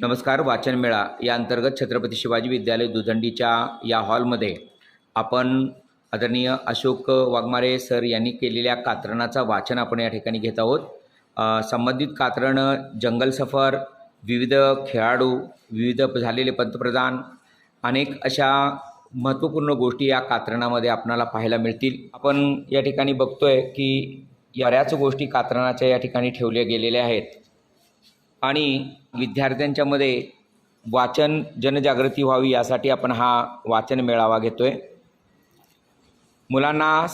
नमस्कार वाचनमेळा या अंतर्गत छत्रपती शिवाजी विद्यालय दुधंडीच्या या हॉलमध्ये आपण आदरणीय अशोक वाघमारे सर यांनी केलेल्या कात्रणाचा वाचन आपण या ठिकाणी घेत आहोत. संबंधित कात्रण जंगल सफर विविध खेळाडू विविध झालेले पंतप्रधान अनेक अशा महत्त्वपूर्ण गोष्टी या कात्रणामध्ये आपणाला पाहायला मिळतील. आपण या ठिकाणी बघतोय की बऱ्याच गोष्टी कात्रणाच्या या ठिकाणी ठेवल्या गेलेल्या आहेत. आणि विद्यार्थ्यांच्यामध्ये वाचन जनजागृती व्हावी यासाठी आपण हा वाचन मेळावा घेतो आहे मुलांना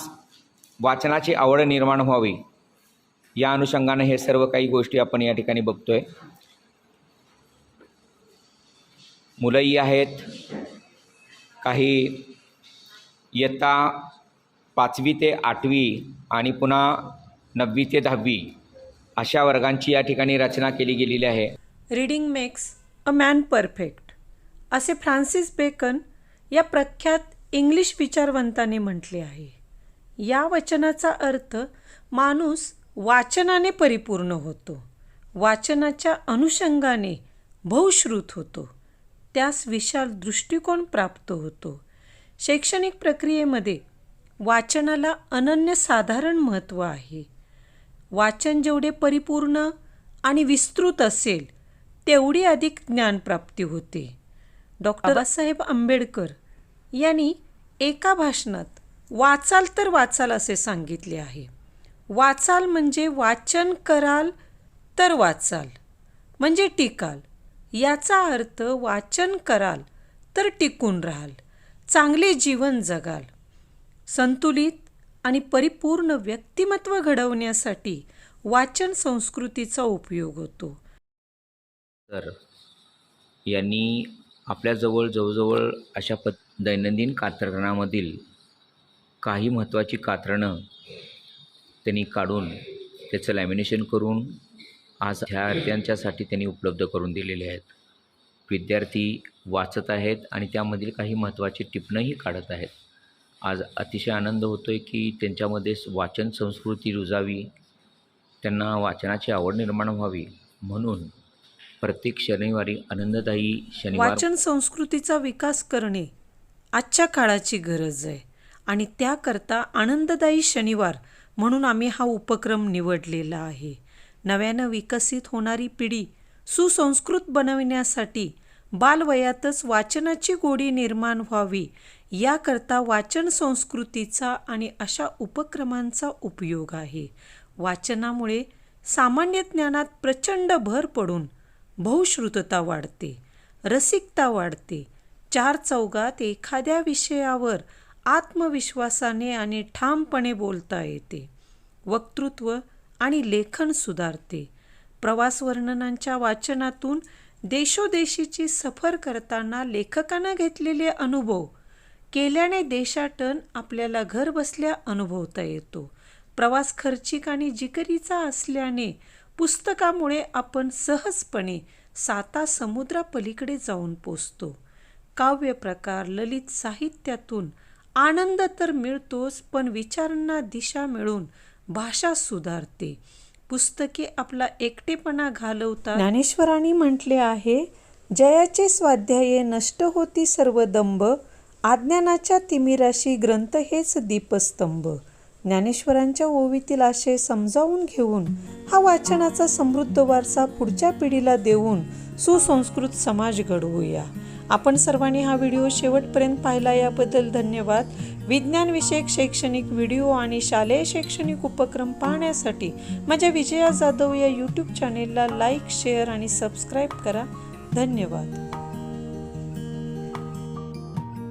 वाचनाची आवड निर्माण व्हावी या अनुषंगानं हे सर्व काही गोष्टी आपण या ठिकाणी बघतो आहे मुलंही आहेत. काही इयत्ता पाचवी ते आठवी आणि पुन्हा नववी ते दहावी अशा वर्गांची या ठिकाणी रचना केली गेलेली आहे. Reading makes a man perfect असे फ्रान्सिस बेकन या प्रख्यात इंग्लिश विचारवंताने म्हटले आहे. या वचनाचा अर्थ माणूस वाचनाने परिपूर्ण होतो. वाचनाच्या अनुषंगाने बहुश्रुत होतो. त्यास विशाल दृष्टिकोन प्राप्त होतो. शैक्षणिक प्रक्रियेमध्ये वाचनाला अनन्यसाधारण महत्त्व आहे. वाचन जेवढे परिपूर्ण आणि विस्तृत असेल तेवढी अधिक ज्ञानप्राप्ती होते. डॉक्टर बाबासाहेब आंबेडकर यांनी एका भाषणात वाचाल तर वाचाल असे सांगितले आहे. वाचाल म्हणजे वाचन कराल तर वाचाल म्हणजे टिकाल. याचा अर्थ वाचन कराल तर टिकून राहाल चांगले जीवन जगाल. संतुलित आणि परिपूर्ण व्यक्तिमत्व घडवण्यासाठी वाचन संस्कृतीचा उपयोग होतो. तर यांनी आपल्याजवळ जवळजवळ अशा पद दैनंदिन कात्रणामधील काही महत्त्वाची कात्रणं त्यांनी काढून त्याचं लॅमिनेशन करून आज विद्यार्थ्यांच्यासाठी त्यांनी उपलब्ध करून दिलेले आहेत. विद्यार्थी वाचत आहेत आणि त्यामधील काही महत्त्वाची टिपणंही काढत आहेत. आज अतिशय आनंद होतो आहे की त्यांच्यामध्ये वाचन संस्कृती रुजावी त्यांना वाचनाची आवड निर्माण व्हावी म्हणून प्रत्येक शनिवारी आनंददायी शनिवार वाचन संस्कृतीचा विकास करणे आजच्या काळाची गरज आहे आणि त्याकरता आनंददायी शनिवार म्हणून आम्ही हा उपक्रम निवडलेला आहे. नव्यानं विकसित होणारी पिढी सुसंस्कृत बनविण्यासाठी बालवयातच वाचनाची गोडी निर्माण व्हावी याकरता वाचन संस्कृतीचा आणि अशा उपक्रमांचा उपयोग आहे. वाचनामुळे सामान्य ज्ञानात प्रचंड भर पडून बहुश्रुतता वाढते रसिकता वाढते. चार चौघात एखाद्या विषयावर आत्मविश्वासाने आणि ठामपणे बोलता येते. वक्तृत्व आणि लेखन सुधारते. प्रवास वर्णनांच्या वाचनातून देशोदेशीची सफर करताना लेखकानं घेतलेले अनुभव केल्याने देशाटन आपल्याला घर बसल्या अनुभवता येतो. प्रवास खर्चिक आणि जिकरीचा असल्याने पुस्तकामुळे आपण सहजपणे साता समुद्रापलीकडे जाऊन पोचतो. काव्य प्रकार ललित साहित्यातून आनंद तर मिळतोच पण विचारांना दिशा मिळून भाषा सुधारते. पुस्तके आपला एकटेपणा घालवतात. ज्ञानेश्वरांनी म्हटले आहे जयाचे स्वाध्याये नष्ट होती सर्व दंभ आज्ञानाच्या तिमिराशी ग्रंथ हेच दीपस्तंभ. ज्ञानेश्वरांच्या ओवीतील आशय समजावून घेऊन हा वाचनाचा समृद्ध वारसा पुढच्या पिढीला देऊन सुसंस्कृत समाज घडवूया. आपण सर्वांनी हा व्हिडिओ शेवटपर्यंत पाहिला याबद्दल धन्यवाद. विज्ञानविषयक शैक्षणिक व्हिडिओ आणि शालेय शैक्षणिक उपक्रम पाहण्यासाठी माझ्या विजया जाधव या यूट्यूब चॅनेलला लाईक शेअर आणि सबस्क्राईब करा. धन्यवाद.